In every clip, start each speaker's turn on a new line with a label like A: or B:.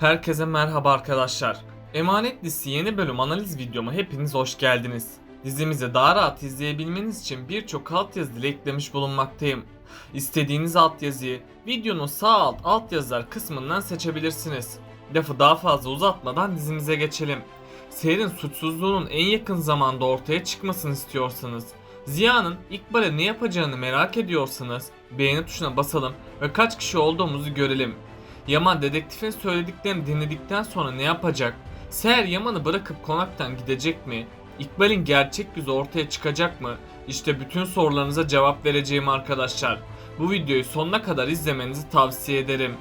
A: Herkese merhaba arkadaşlar. Emanet dizisi yeni bölüm analiz videoma hepiniz hoş geldiniz. Dizimizi daha rahat izleyebilmeniz için birçok altyazı dili eklemiş bulunmaktayım. İstediğiniz altyazıyı videonun sağ alt altyazılar kısmından seçebilirsiniz. Lafı daha fazla uzatmadan dizimize geçelim. Seher'in suçsuzluğunun en yakın zamanda ortaya çıkmasını istiyorsanız, Ziya'nın İkbal'e ne yapacağını merak ediyorsanız beğeni tuşuna basalım ve kaç kişi olduğumuzu görelim. Yaman dedektifin söylediklerini dinledikten sonra ne yapacak? Seher Yaman'ı bırakıp konaktan gidecek mi? İkbal'in gerçek yüzü ortaya çıkacak mı? İşte bütün sorularınıza cevap vereceğim arkadaşlar. Bu videoyu sonuna kadar izlemenizi tavsiye ederim.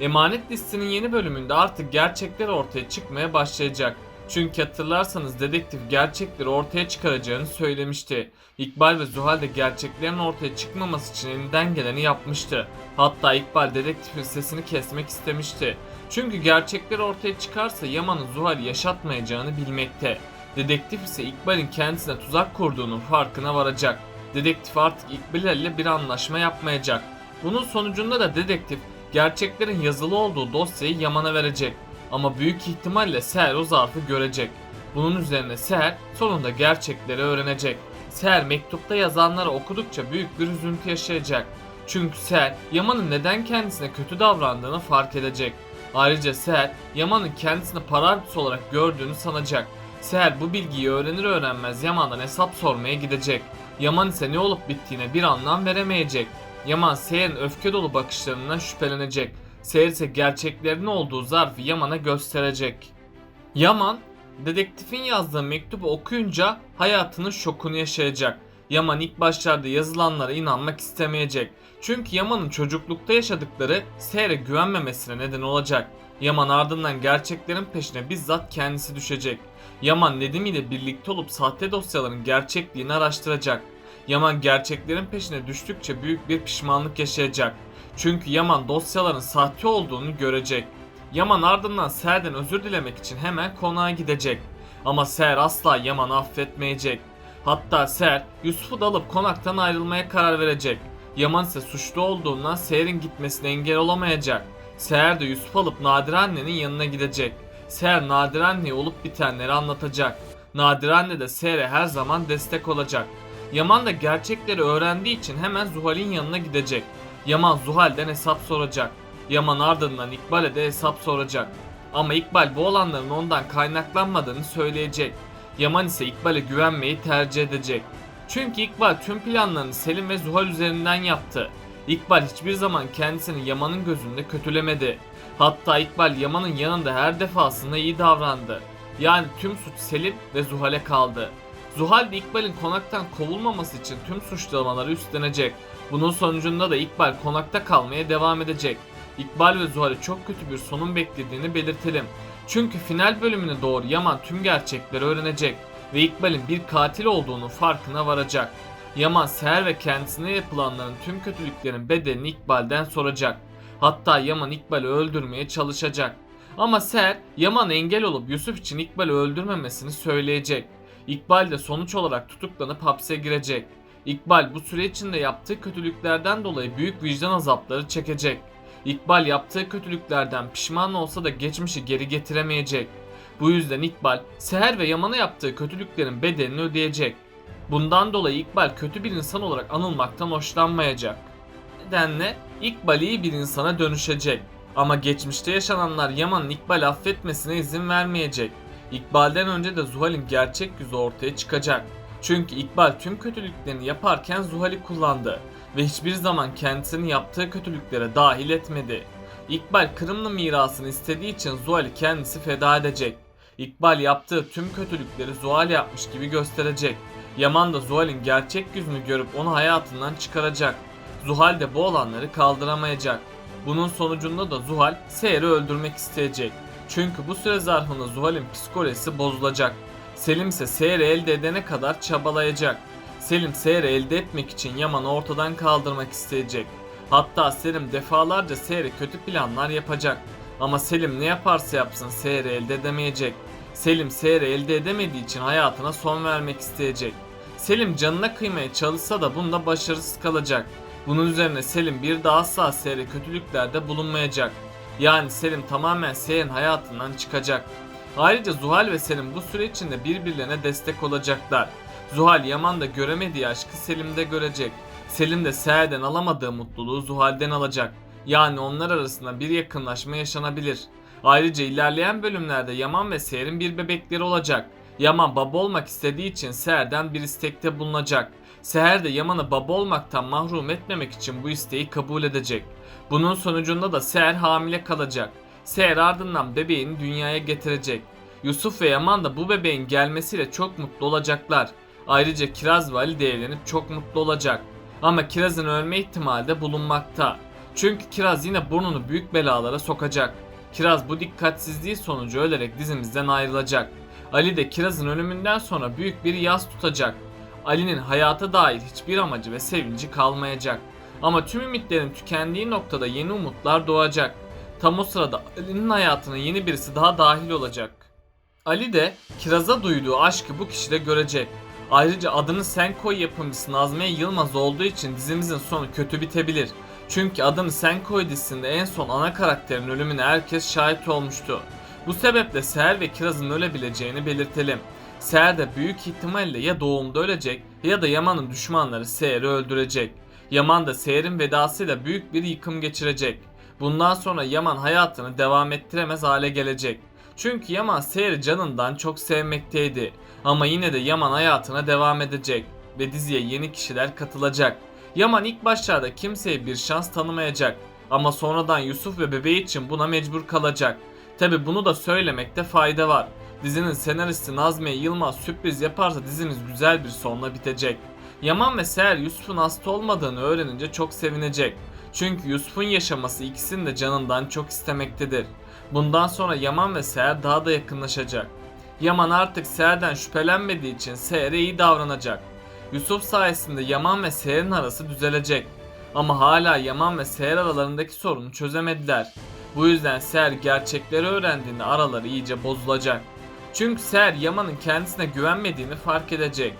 A: Emanet listinin yeni bölümünde artık gerçekler ortaya çıkmaya başlayacak. Çünkü hatırlarsanız dedektif gerçekleri ortaya çıkaracağını söylemişti. İkbal ve Zuhal de gerçeklerin ortaya çıkmaması için elinden geleni yapmıştı. Hatta İkbal dedektifin sesini kesmek istemişti. Çünkü gerçekler ortaya çıkarsa Yaman'ın Zuhal'i yaşatmayacağını bilmekte. Dedektif ise İkbal'in kendisine tuzak kurduğunun farkına varacak. Dedektif artık İkbal bir anlaşma yapmayacak. Bunun sonucunda da dedektif gerçeklerin yazılı olduğu dosyayı Yaman'a verecek. Ama büyük ihtimalle Seher o zarfı görecek. Bunun üzerine Seher sonunda gerçekleri öğrenecek. Seher mektupta yazanları okudukça büyük bir üzüntü yaşayacak. Çünkü Seher Yaman'ın neden kendisine kötü davrandığını fark edecek. Ayrıca Seher Yaman'ın kendisini para olarak gördüğünü sanacak. Seher bu bilgiyi öğrenir öğrenmez Yaman'dan hesap sormaya gidecek. Yaman ise ne olup bittiğine bir anlam veremeyecek. Yaman Seher'in öfke dolu bakışlarından şüphelenecek. Seher ise gerçeklerin olduğu zarfı Yaman'a gösterecek. Yaman, dedektifin yazdığı mektubu okuyunca hayatının şokunu yaşayacak. Yaman ilk başlarda yazılanlara inanmak istemeyecek. Çünkü Yaman'ın çocuklukta yaşadıkları Seher'e güvenmemesine neden olacak. Yaman ardından gerçeklerin peşine bizzat kendisi düşecek. Yaman Nedim ile birlikte olup sahte dosyaların gerçekliğini araştıracak. Yaman gerçeklerin peşine düştükçe büyük bir pişmanlık yaşayacak. Çünkü Yaman dosyaların sahte olduğunu görecek. Yaman ardından Seher'den özür dilemek için hemen konağa gidecek. Ama Seher asla Yaman'ı affetmeyecek. Hatta Seher Yusuf'u da alıp konaktan ayrılmaya karar verecek. Yaman ise suçlu olduğundan Seher'in gitmesine engel olamayacak. Seher de Yusuf alıp Nadir annenin yanına gidecek. Seher Nadir anneye olup bitenleri anlatacak. Nadir anne de Seher'e her zaman destek olacak. Yaman da gerçekleri öğrendiği için hemen Zuhal'in yanına gidecek. Yaman Zuhal'den hesap soracak. Yaman ardından İkbal'e de hesap soracak. Ama İkbal bu olanların ondan kaynaklanmadığını söyleyecek. Yaman ise İkbal'e güvenmeyi tercih edecek. Çünkü İkbal tüm planlarını Selim ve Zuhal üzerinden yaptı. İkbal hiçbir zaman kendisini Yaman'ın gözünde kötülemedi. Hatta İkbal Yaman'ın yanında her defasında iyi davrandı. Yani tüm suç Selim ve Zuhal'e kaldı. Zuhal de İkbal'in konaktan kovulmaması için tüm suçlamaları üstlenecek. Bunun sonucunda da İkbal konakta kalmaya devam edecek. İkbal ve Zuhal'i çok kötü bir sonun beklediğini belirtelim. Çünkü final bölümüne doğru Yaman tüm gerçekleri öğrenecek ve İkbal'in bir katil olduğunu farkına varacak. Yaman Seher ve kendisine yapılanların tüm kötülüklerin bedelini İkbal'den soracak. Hatta Yaman İkbal'i öldürmeye çalışacak. Ama Seher Yaman engel olup Yusuf için İkbal'i öldürmemesini söyleyecek. İkbal de sonuç olarak tutuklanıp hapse girecek. İkbal bu süre içinde yaptığı kötülüklerden dolayı büyük vicdan azapları çekecek. İkbal yaptığı kötülüklerden pişman olsa da geçmişi geri getiremeyecek. Bu yüzden İkbal, Seher ve Yaman'a yaptığı kötülüklerin bedelini ödeyecek. Bundan dolayı İkbal kötü bir insan olarak anılmaktan hoşlanmayacak. Nedenle İkbal iyi bir insana dönüşecek. Ama geçmişte yaşananlar Yaman'ın İkbal'i affetmesine izin vermeyecek. İkbal'den önce de Zuhal'in gerçek yüzü ortaya çıkacak. Çünkü İkbal tüm kötülüklerini yaparken Zuhal'i kullandı ve hiçbir zaman kendisini yaptığı kötülüklere dahil etmedi. İkbal Kırımlı mirasını istediği için Zuhal'i kendisi feda edecek. İkbal yaptığı tüm kötülükleri Zuhal yapmış gibi gösterecek. Yaman da Zuhal'in gerçek yüzünü görüp onu hayatından çıkaracak. Zuhal de bu olanları kaldıramayacak. Bunun sonucunda da Zuhal Seher'i öldürmek isteyecek. Çünkü bu süre zarfında Zuhal'in psikolojisi bozulacak. Selim ise Seher'i elde edene kadar çabalayacak. Selim Seher'i elde etmek için Yaman'ı ortadan kaldırmak isteyecek. Hatta Selim defalarca Seher'e kötü planlar yapacak. Ama Selim ne yaparsa yapsın Seher'i elde edemeyecek. Selim Seher'i elde edemediği için hayatına son vermek isteyecek. Selim canına kıymaya çalışsa da bunda başarısız kalacak. Bunun üzerine Selim bir daha asla Seher'e kötülüklerde bulunmayacak. Yani Selim tamamen Seher'in hayatından çıkacak. Ayrıca Zuhal ve Selim bu süre içinde birbirlerine destek olacaklar. Zuhal Yaman'da göremediği aşkı Selim'de görecek. Selim de Seher'den alamadığı mutluluğu Zuhal'den alacak. Yani onlar arasında bir yakınlaşma yaşanabilir. Ayrıca ilerleyen bölümlerde Yaman ve Seher'in bir bebekleri olacak. Yaman baba olmak istediği için Seher'den bir istekte bulunacak. Seher de Yaman'ı baba olmaktan mahrum etmemek için bu isteği kabul edecek. Bunun sonucunda da Seher hamile kalacak. Seher ardından bebeğini dünyaya getirecek. Yusuf ve Yaman da bu bebeğin gelmesiyle çok mutlu olacaklar. Ayrıca Kiraz ve Ali de evlenip çok mutlu olacak. Ama Kiraz'ın ölme ihtimali de bulunmakta. Çünkü Kiraz yine burnunu büyük belalara sokacak. Kiraz bu dikkatsizliği sonucu ölerek dizimizden ayrılacak. Ali de Kiraz'ın ölümünden sonra büyük bir yas tutacak. Ali'nin hayata dair hiçbir amacı ve sevinci kalmayacak. Ama tüm ümitlerin tükendiği noktada yeni umutlar doğacak. Tam o sırada Ali'nin hayatına yeni birisi daha dahil olacak. Ali de Kiraz'a duyduğu aşkı bu kişide görecek. Ayrıca adını Sen Koy yapımcısı Nazmiye Yılmaz olduğu için dizimizin sonu kötü bitebilir. Çünkü adını Sen Koy dizisinde en son ana karakterin ölümüne herkes şahit olmuştu. Bu sebeple Seher ve Kiraz'ın ölebileceğini belirtelim. Seher de büyük ihtimalle ya doğumda ölecek ya da Yaman'ın düşmanları Seher'i öldürecek. Yaman da Seher'in vedasıyla büyük bir yıkım geçirecek. Bundan sonra Yaman hayatını devam ettiremez hale gelecek. Çünkü Yaman Seher'i canından çok sevmekteydi. Ama yine de Yaman hayatına devam edecek ve diziye yeni kişiler katılacak. Yaman ilk başlarda kimseye bir şans tanımayacak ama sonradan Yusuf ve bebeği için buna mecbur kalacak. Tabi bunu da söylemekte fayda var. Dizinin senaristi Nazmiye Yılmaz sürpriz yaparsa dizimiz güzel bir sonla bitecek. Yaman ve Seher Yusuf'un hasta olmadığını öğrenince çok sevinecek. Çünkü Yusuf'un yaşaması ikisinin de canından çok istemektedir. Bundan sonra Yaman ve Seher daha da yakınlaşacak. Yaman artık Seher'den şüphelenmediği için Seher'e iyi davranacak. Yusuf sayesinde Yaman ve Seher'in arası düzelecek. Ama hala Yaman ve Seher aralarındaki sorunu çözemediler. Bu yüzden Seher gerçekleri öğrendiğinde araları iyice bozulacak. Çünkü Seher Yaman'ın kendisine güvenmediğini fark edecek.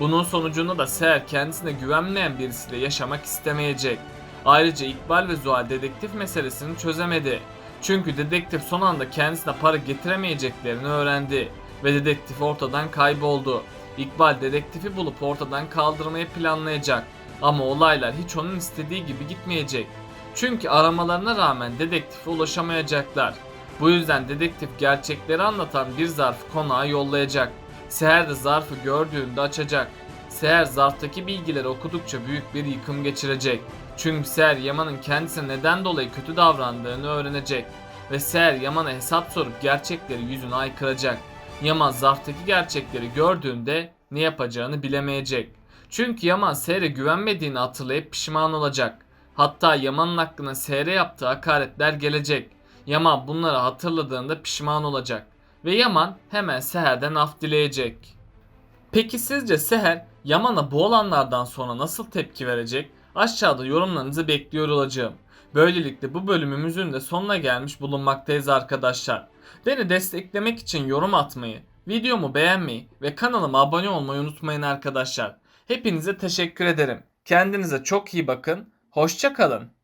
A: Bunun sonucunda da Seher kendisine güvenmeyen birisiyle yaşamak istemeyecek. Ayrıca İkbal ve Zuhal dedektif meselesini çözemedi. Çünkü dedektif son anda kendisine para getiremeyeceklerini öğrendi ve dedektif ortadan kayboldu. İkbal dedektifi bulup ortadan kaldırmayı planlayacak ama olaylar hiç onun istediği gibi gitmeyecek. Çünkü aramalarına rağmen dedektife ulaşamayacaklar. Bu yüzden dedektif gerçekleri anlatan bir zarfı konağa yollayacak. Seher de zarfı gördüğünde açacak. Seher zarftaki bilgileri okudukça büyük bir yıkım geçirecek. Çünkü Seher Yaman'ın kendisine neden dolayı kötü davrandığını öğrenecek. Ve Seher Yaman'a hesap sorup gerçekleri yüzüne aykıracak. Yaman zarftaki gerçekleri gördüğünde ne yapacağını bilemeyecek. Çünkü Yaman Seher'e güvenmediğini hatırlayıp pişman olacak. Hatta Yaman'ın hakkında Seher'e yaptığı hakaretler gelecek. Yaman bunları hatırladığında pişman olacak. Ve Yaman hemen Seher'den af dileyecek. Peki sizce Seher Yaman'a bu olanlardan sonra nasıl tepki verecek? Aşağıda yorumlarınızı bekliyor olacağım. Böylelikle bu bölümümüzün de sonuna gelmiş bulunmaktayız arkadaşlar. Beni desteklemek için yorum atmayı, videomu beğenmeyi ve kanalıma abone olmayı unutmayın arkadaşlar. Hepinize teşekkür ederim. Kendinize çok iyi bakın. Hoşça kalın.